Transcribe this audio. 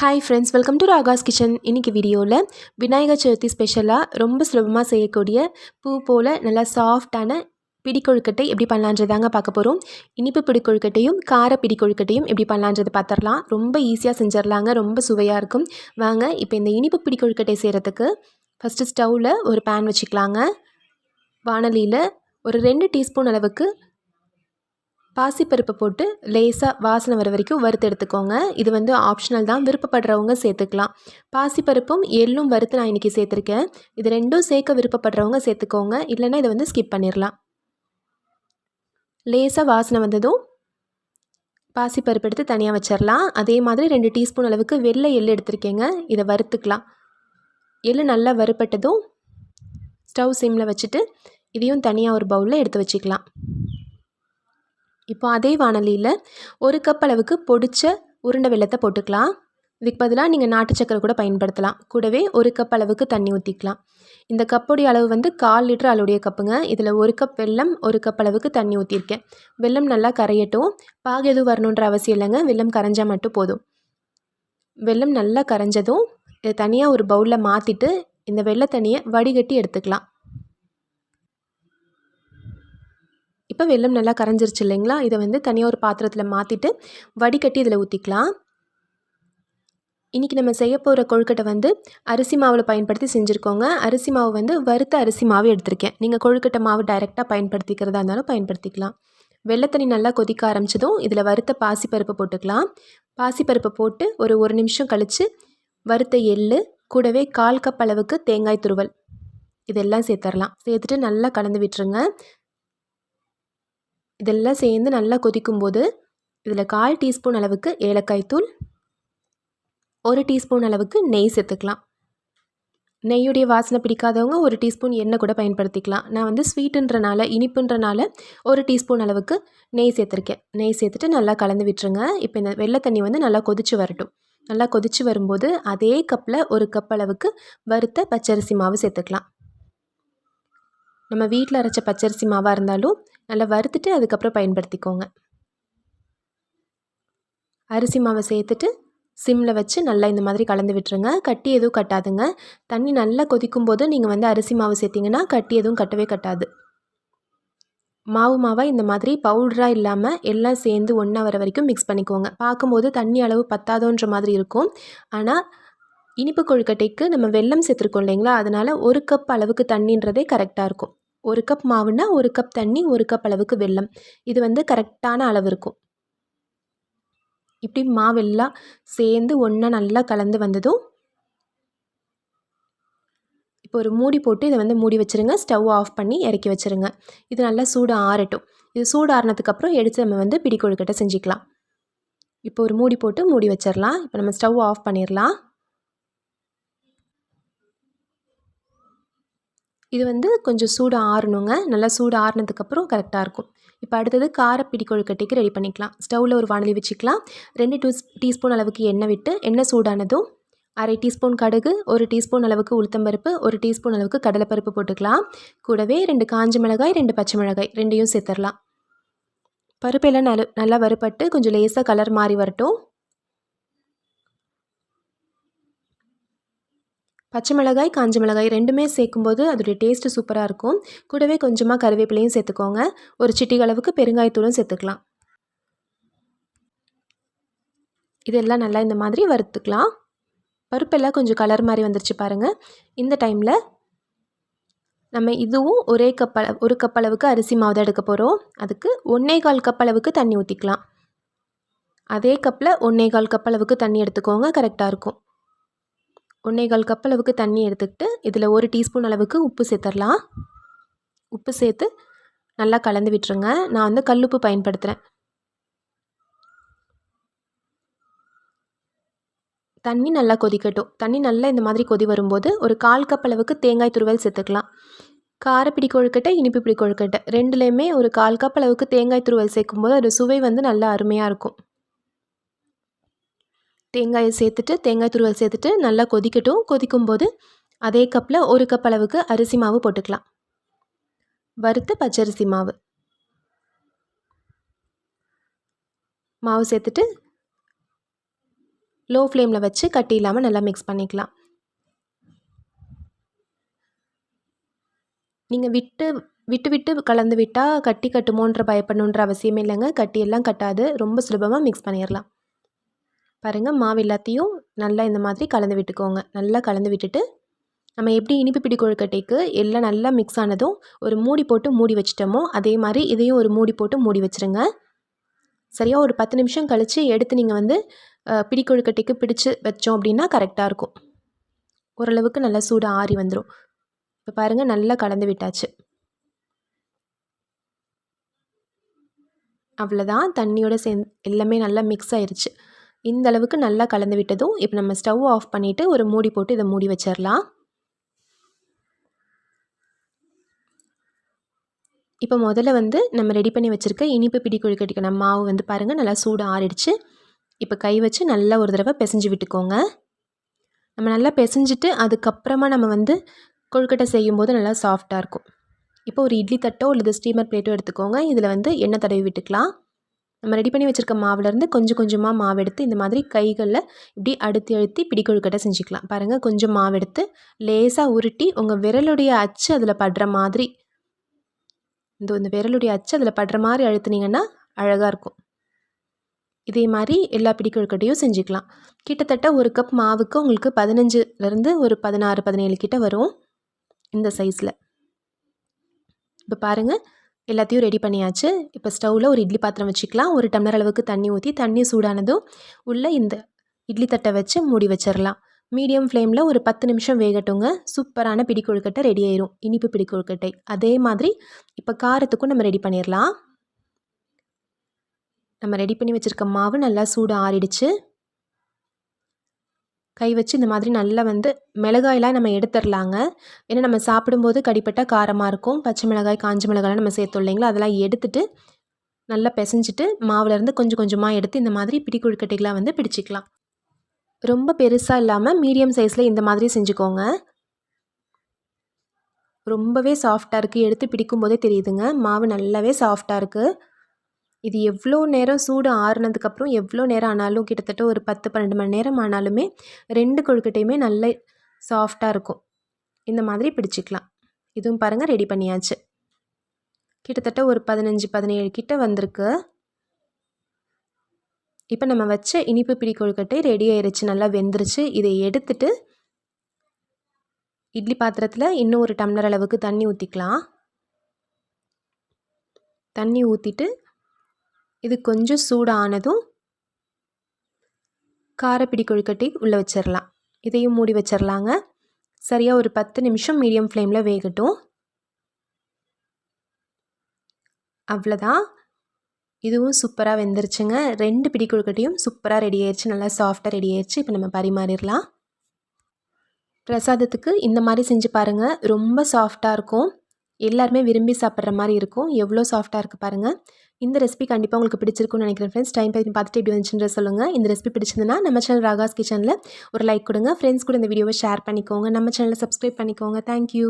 Hi friends welcome to Raga's kitchen இன்றைக்கி வீடியோவில் விநாயகர் சதுர்த்தி ஸ்பெஷலாக ரொம்ப சுலபமாக செய்யக்கூடிய பூ போல் நல்லா சாஃப்டான பிடிக்கொழுக்கட்டை எப்படி பண்ணலான்றதாங்க பார்க்க போகிறோம் இனிப்பு பிடிக்கொழுக்கட்டையும் கார பிடிக்கொழுக்கட்டையும் எப்படி பண்ணலான்றது பார்த்துடலாம். ரொம்ப ஈஸியாக செஞ்சிடலாங்க ரொம்ப சுவையாக இருக்கும். வாங்க இப்போ இந்த இனிப்பு பிடிக்கொழுக்கட்டை செய்கிறதுக்கு ஃபஸ்ட்டு ஸ்டவ்வில் ஒரு பேன் வச்சுக்கலாங்க. வானலியில் ஒரு ரெண்டு டீஸ்பூன் அளவுக்கு பாசிப்பருப்பு போட்டு லேசாக வாசனை வர வரைக்கும் வறுத்து எடுத்துக்கோங்க. இது வந்து ஆப்ஷனல் தான். விருப்பப்படுறவங்க சேர்த்துக்கலாம். பாசிப்பருப்பும் எள்ளும் வறுத்து நான் இன்றைக்கி சேர்த்துருக்கேன். இது ரெண்டும் சேர்க்க விருப்பப்படுறவங்க சேர்த்துக்கோங்க. இல்லைன்னா இதை வந்து ஸ்கிப் பண்ணிடலாம் லேசாக வாசனை வந்ததும் பாசிப்பருப்பு எடுத்து தனியாக வச்சிடலாம் அதே மாதிரி ரெண்டு டீஸ்பூன் அளவுக்கு வெள்ளை எள் எடுத்திருக்கேங்க. இதை வறுத்துக்கலாம். எள் நல்லா வறுப்பட்டதும் ஸ்டவ் சிம்மில் வச்சுட்டு இதையும் தனியாக ஒரு பவுலில் எடுத்து வச்சுக்கலாம். இப்போ அதே வானலியில் ஒரு கப் அளவுக்கு பொடிச்ச உருண்டை வெள்ளத்தை போட்டுக்கலாம். இதுக்கு பதிலாக நீங்கள் நாட்டு சக்கரை கூட பயன்படுத்தலாம். கூடவே ஒரு கப் அளவுக்கு தண்ணி ஊற்றிக்கலாம் இந்த கப்புடைய அளவு வந்து கால் லிட்டர் அளவுடைய கப்புங்க. இதில் ஒரு கப் வெல்லம் ஒரு கப் அளவுக்கு தண்ணி ஊற்றிருக்கேன் வெல்லம் நல்லா கரையட்டும். பாகு எதுவும் வரணுன்ற அவசியம் இல்லைங்க. வெல்லம் கரைஞ்சால் மட்டும் போதும். வெல்லம் நல்லா கரைஞ்சதும் இதை தனியாக ஒரு பவுலில் மாற்றிட்டு இந்த வெள்ளை தண்ணியை வடிகட்டி எடுத்துக்கலாம். இப்போ வெல்லம் நல்லா கரைஞ்சிருச்சு இல்லைங்களா? இதை வந்து தனியாக ஒரு பாத்திரத்தில் மாற்றிட்டு வடிகட்டி இதில் ஊற்றிக்கலாம் இன்றைக்கி நம்ம செய்ய போகிற கொழுக்கட்டை வந்து அரிசி மாவில் பயன்படுத்தி செஞ்சுருக்கோங்க. அரிசி மாவு வந்து வறுத்த அரிசி மாவு எடுத்திருக்கேன். நீங்கள் கொழுக்கட்டை மாவு டைரெக்டாக பயன்படுத்திக்கிறதா இருந்தாலும் பயன்படுத்திக்கலாம். வெள்ளத்தண்ணி நல்லா கொதிக்க ஆரம்பிச்சதும் இதில் வறுத்த பாசிப்பருப்பு போட்டுக்கலாம். பாசிப்பருப்பை போட்டு ஒரு ஒரு நிமிஷம் கழித்து வறுத்த எள் கூடவே கால் கப் அளவுக்கு தேங்காய் துருவல். இதெல்லாம் சேர்த்துடலாம் சேர்த்துட்டு நல்லா கலந்து விட்டுருங்க. இதெல்லாம் சேர்ந்து நல்லா கொதிக்கும்போது இதில் கால் டீஸ்பூன் அளவுக்கு ஏலக்காய் தூள் ஒரு டீஸ்பூன் அளவுக்கு நெய் சேர்த்துக்கலாம். நெய்யுடைய வாசனை பிடிக்காதவங்க ஒரு டீஸ்பூன் எண்ணெய் கூட பயன்படுத்திக்கலாம். நான் வந்து ஸ்வீட்டுன்றனால இனிப்புன்றனால ஒரு டீஸ்பூன் அளவுக்கு நெய் சேர்த்துருக்கேன். நெய் சேர்த்துட்டு நல்லா கலந்து விட்டுருங்க. இப்போ இந்த வெள்ளை தண்ணி வந்து நல்லா கொதிச்சு வரட்டும். நல்லா கொதிச்சு வரும்போது அதே கப்பில் ஒரு கப் அளவுக்கு வறுத்த பச்சரிசி மாவு சேர்த்துக்கலாம். நம்ம வீட்டில் அரைச்ச பச்சரிசி மாவாக இருந்தாலும் நல்லா வறுத்துட்டு அதுக்கப்புறம் பயன்படுத்திக்கோங்க. அரிசி மாவை சேர்த்துட்டு சிம்மில் வச்சு நல்லா இந்த மாதிரி கலந்து விட்டுருங்க. கட்டி எதுவும் கட்டாதுங்க. தண்ணி நல்லா கொதிக்கும் போது நீங்கள் வந்து அரிசி மாவு சேர்த்திங்கன்னா கட்டி எதுவும் கட்டவே கட்டாது. மாவு மாவாக இந்த மாதிரி பவுடராக இல்லாமல் எல்லாம் சேர்ந்து ஒன்றா வர வரைக்கும் மிக்ஸ் பண்ணிக்கோங்க. பார்க்கும்போது தண்ணி அளவு பத்தாதோன்ற மாதிரி இருக்கும். ஆனால் இனிப்பு கொழுக்கட்டைக்கு நம்ம வெள்ளம் சேர்த்துருக்கோம் இல்லைங்களா? அதனால் ஒரு கப் அளவுக்கு தண்ணின்றதே கரெக்டாக இருக்கும். ஒரு கப் மாவுனா ஒரு கப் தண்ணி ஒரு கப் அளவுக்கு வெல்லம். இது வந்து கரெக்டான அளவு இருக்கும். இப்படி மாவெல்லாம் சேர்ந்து ஒன்றா நல்லா கலந்து வந்ததும் இப்போ ஒரு மூடி போட்டு இதை வந்து மூடி வச்சுருங்க. ஸ்டவ் ஆஃப் பண்ணி இறக்கி வச்சுருங்க. இது நல்லா சூடு ஆறட்டும். இது சூடு ஆறினதுக்கப்புறம் எடுத்து நம்ம வந்து பிடி கொழுக்கட்டை செஞ்சுக்கலாம். இப்போ ஒரு மூடி போட்டு மூடி வச்சிடலாம் இப்போ நம்ம ஸ்டவ் ஆஃப் பண்ணிடலாம் இது வந்து கொஞ்சம் சூடு ஆறணுங்க. நல்லா சூடு ஆறினதுக்கப்புறம் கரெக்டாக இருக்கும். இப்போ அடுத்தது காரப்பிடி கொழுக்கட்டைக்கு ரெடி பண்ணிக்கலாம். ஸ்டவ்வில் ஒரு வானலி வச்சுக்கலாம். ரெண்டு டூ டீஸ்பூன் அளவுக்கு எண்ணெய் விட்டு எண்ணெய் சூடானதும் அரை டீஸ்பூன் கடுகு ஒரு டீஸ்பூன் அளவுக்கு உளுத்தம்பருப்பு ஒரு டீஸ்பூன் அளவுக்கு கடலைப்பருப்பு போட்டுக்கலாம். கூடவே ரெண்டு காஞ்ச மிளகாய் ரெண்டு பச்சை மிளகாய் ரெண்டையும் சேர்த்துடலாம். பருப்பெல்லாம் நல்ல நல்லா வறுப்பட்டு கொஞ்சம் லேசாக கலர் மாறி வரட்டும். பச்சை மிளகாய் காஞ்ச மிளகாய் ரெண்டுமே சேர்க்கும்போது அதோடைய டேஸ்ட்டு சூப்பராக இருக்கும். கூடவே கொஞ்சமாக கருவேப்பிலையும் சேர்த்துக்கோங்க. ஒரு சிட்டிகளவுக்கு பெருங்காயத்தூளும் சேர்த்துக்கலாம். இதெல்லாம் நல்லா இந்த மாதிரி வறுத்துக்கலாம். பருப்பெல்லாம் கொஞ்சம் கலர் மாதிரி வந்துருச்சு பாருங்கள் இந்த டைமில் நம்ம இதுவும் ஒரே கப் ஒரு கப் அளவுக்கு அரிசி மாவு தான் எடுக்க போகிறோம் அதுக்கு ஒன்றே கால் கப் அளவுக்கு தண்ணி ஊற்றிக்கலாம் அதே கப்பில் ஒன்றே கால் கப் அளவுக்கு தண்ணி எடுத்துக்கோங்க. கரெக்டாக இருக்கும். ஒன்றேகால் கப் அளவுக்கு தண்ணி எடுத்துக்கிட்டு இதில் ஒரு டீஸ்பூன் அளவுக்கு உப்பு சேர்த்துடலாம். உப்பு சேர்த்து நல்லா கலந்து விட்டுருங்க. நான் வந்து கல்லுப்பு பயன்படுத்துகிறேன் தண்ணி நல்லா கொதிக்கட்டும். தண்ணி நல்லா இந்த மாதிரி கொதி வரும்போது ஒரு கால் கப் அளவுக்கு தேங்காய் துருவல் சேர்த்துக்கலாம். காரப்பிடி கொழுக்கட்டை இனிப்பு பிடி கொழுக்கட்டை ரெண்டுலேயுமே ஒரு கால் கப் அளவுக்கு தேங்காய் துருவல் சேர்க்கும்போது அது சுவை வந்து நல்லா அருமையாக இருக்கும். தேங்காயை சேர்த்துட்டு தேங்காய் துருவல் சேர்த்துட்டு நல்லா கொதிக்கட்டும். கொதிக்கும்போது அதே கப்பில் ஒரு கப் அளவுக்கு அரிசி மாவு போட்டுக்கலாம். வறுத்த பச்சரிசி மாவு. மாவு சேர்த்துட்டு லோ ஃப்ளேமில் வச்சு கட்டி இல்லாமல் நல்லா மிக்ஸ் பண்ணிக்கலாம். நீங்கள் விட்டு விட்டு விட்டு கலந்து விட்டால் கட்டி கட்டுமோன்ற பயப்படணுன்ற அவசியமே இல்லைங்க. கட்டியெல்லாம் கட்டாது. ரொம்ப சுலபமாக மிக்ஸ் பண்ணிடலாம் பாருங்கள் மாவு எல்லாத்தையும் நல்லா இந்த மாதிரி கலந்து விட்டுக்கோங்க. நல்லா கலந்து விட்டுட்டு நம்ம எப்படி இனிப்பு பிடி கொழுக்கட்டைக்கு எல்லாம் நல்லா மிக்ஸ் ஆனதும் ஒரு மூடி போட்டு மூடி வச்சிட்டோமோ அதே மாதிரி இதையும் ஒரு மூடி போட்டு மூடி வச்சுருங்க. சரியாக ஒரு பத்து நிமிஷம் கழித்து எடுத்து நீங்கள் வந்து பிடி கொழுக்கட்டைக்கு பிடிச்சி வச்சோம் அப்படின்னா கரெக்டாக இருக்கும். ஓரளவுக்கு நல்லா சூடு ஆறி வந்துடும் இப்போ பாருங்கள் நல்லா கலந்து விட்டாச்சு. அவ்வளோதான் தண்ணியோட சேர்ந்து எல்லாமே நல்லா மிக்ஸ் ஆயிடுச்சு இந்த அளவுக்கு நல்லா கலந்து விட்டதும் இப்போ நம்ம ஸ்டவ் ஆஃப் பண்ணிவிட்டு ஒரு மூடி போட்டு இதை மூடி வச்சிடலாம் இப்போ முதல்ல வந்து நம்ம ரெடி பண்ணி வச்சுருக்க இனிப்பு பிடி கொழுக்கட்டிக்கான மாவு வந்து பாருங்கள் நல்லா சூடு ஆறிடுச்சு. இப்போ கை வச்சு நல்லா ஒரு தடவை பிசைஞ்சு விட்டுக்கோங்க. நம்ம நல்லா பிசைஞ்சிட்டு அதுக்கப்புறமா நம்ம வந்து கொழுக்கட்டை செய்யும்போது நல்லா சாஃப்டாக இருக்கும். இப்போ ஒரு இட்லி தட்டோ அல்லது ஸ்டீமர் பிளேட்டோ எடுத்துக்கோங்க. இதில் வந்து எண்ணெய் தடவி விட்டுக்கலாம். நம்ம ரெடி பண்ணி வச்சுருக்க மாவுலேருந்து கொஞ்சம் கொஞ்சமாக மாவு எடுத்து இந்த மாதிரி கைகளில் இப்படி அழுத்தி அழுத்தி பிடிக்கொழுக்கட்டை செஞ்சுக்கலாம். பாருங்கள் கொஞ்சம் மாவு எடுத்து லேசாக உருட்டி உங்கள் விரலுடைய அச்சு அதில் படுற மாதிரி இந்த இந்த விரலுடைய அச்சு அதில் படுற மாதிரி அழுத்துனீங்கன்னா அழகாக இருக்கும். இதே மாதிரி எல்லா பிடிக்கொழுக்கட்டையும் செஞ்சுக்கலாம். கிட்டத்தட்ட ஒரு கப் மாவுக்கு உங்களுக்கு பதினஞ்சுலேருந்து ஒரு பதினாறு பதினேழு கிட்ட வரும் இந்த சைஸில். இப்போ பாருங்கள் எல்லாத்தையும் ரெடி பண்ணியாச்சு. இப்போ ஸ்டவ்வில் ஒரு இட்லி பாத்திரம் வச்சுக்கலாம். ஒரு டம்ளர் அளவுக்கு தண்ணி ஊற்றி தண்ணி சூடானதும் உள்ளே இந்த இட்லி தட்டை வச்சு மூடி வச்சிடலாம். மீடியம் ஃப்ளேமில் ஒரு பத்து நிமிஷம் வேகட்டுங்க. சூப்பரான பிடி கொழுக்கட்டை ரெடி ஆயிரும். இனிப்பு பிடி கொழுக்கட்டை அதே மாதிரி இப்போ காரத்துக்கும் நம்ம ரெடி பண்ணிடலாம். நம்ம ரெடி பண்ணி வச்சுருக்க மாவு நல்லா சூடு ஆறிடுச்சு. கை வச்சு இந்த மாதிரி நல்லா வந்து மிளகாயெலாம் நம்ம எடுத்துடலாங்க. ஏன்னா நம்ம சாப்பிடும்போது கடிப்பட்டால் காரமாக இருக்கும். பச்சை மிளகாய் காஞ்ச மிளகாய்லாம் நம்ம சேர்த்தோம் இல்லைங்களா? அதெல்லாம் எடுத்துட்டு நல்லா பிசைஞ்சிட்டு மாவுலேருந்து கொஞ்சம் கொஞ்சமாக எடுத்து இந்த மாதிரி பிடி கொழுக்கட்டைகளாக வந்து பிடிச்சிக்கலாம். ரொம்ப பெருசாக இல்லாமல் மீடியம் சைஸில் இந்த மாதிரி செஞ்சுக்கோங்க. ரொம்பவே சாஃப்டாக இருக்குது எடுத்து பிடிக்கும் போதே தெரியுதுங்க. மாவு நல்லாவே சாஃப்டாக இருக்குது இது எவ்வளோ நேரம் சூடு ஆறுனதுக்கப்புறம் எவ்வளோ நேரம் ஆனாலும் கிட்டத்தட்ட ஒரு பத்து பன்னெண்டு மணி நேரம் ஆனாலுமே ரெண்டு கொழுக்கட்டையுமே நல்ல சாஃப்டாக இருக்கும். இந்த மாதிரி பிடிச்சிக்கலாம். இதுவும் பாருங்கள் ரெடி பண்ணியாச்சு. கிட்டத்தட்ட ஒரு பதினஞ்சு பதினேழு கிட்ட வந்திருக்கு. இப்போ நம்ம வச்ச இனிப்பு பிடி கொழுக்கட்டை ரெடி ஆயிடுச்சு நல்லா வெந்துருச்சு. இதை எடுத்துட்டு இட்லி பாத்திரத்தில் இன்னும் ஒரு டம்ளர் அளவுக்கு தண்ணி ஊற்றிக்கலாம் தண்ணி ஊற்றிட்டு இது கொஞ்சம் சூடானதும் காரப்பிடி கொழுக்கட்டை உள்ளே வச்சிடலாம் இதையும் மூடி வச்சிடலாங்க சரியாக ஒரு பத்து நிமிஷம் மீடியம் ஃப்ளேமில் வேகட்டும். அவ்வளோதான். இதுவும் சூப்பராக வெந்துருச்சுங்க. ரெண்டு பிடி கொழுக்கட்டையும் சூப்பராக ரெடி ஆயிடுச்சு நல்லா சாஃப்டாக ரெடி ஆயிடுச்சு இப்போ நம்ம பரிமாறிடலாம். பிரசாதத்துக்கு இந்த மாதிரி செஞ்சு பாருங்கள் ரொம்ப சாஃப்டாக இருக்கும். எல்லாருமே விரும்பி சாப்பிட்ற மாதிரி இருக்கும். எவ்வளோ சாஃப்டாக இருக்குது பாருங்கள் இந்த ரெசிபி கண்டிப்பாக உங்களுக்கு பிடிச்சிருக்கும்னு நினைக்கிறேன் ஃப்ரெண்ட்ஸ் டைம் பார்த்து பார்த்துட்டு எப்படி வந்துச்சுன்ற சொல்லுங்கள் இந்த ரெசிபி பிடிச்சிருந்தனா நம்ம சேனல் ராகாஸ் கிச்சனில் ஒரு லைக் கொடுங்க. ஃப்ரெண்ட்ஸ் கூட இந்த வீடியோவை ஷேர் பண்ணிக்கோங்க. நம்ம சேனலை சப்ஸ்கிரைப் பண்ணிக்கோங்க. தேங்க்யூ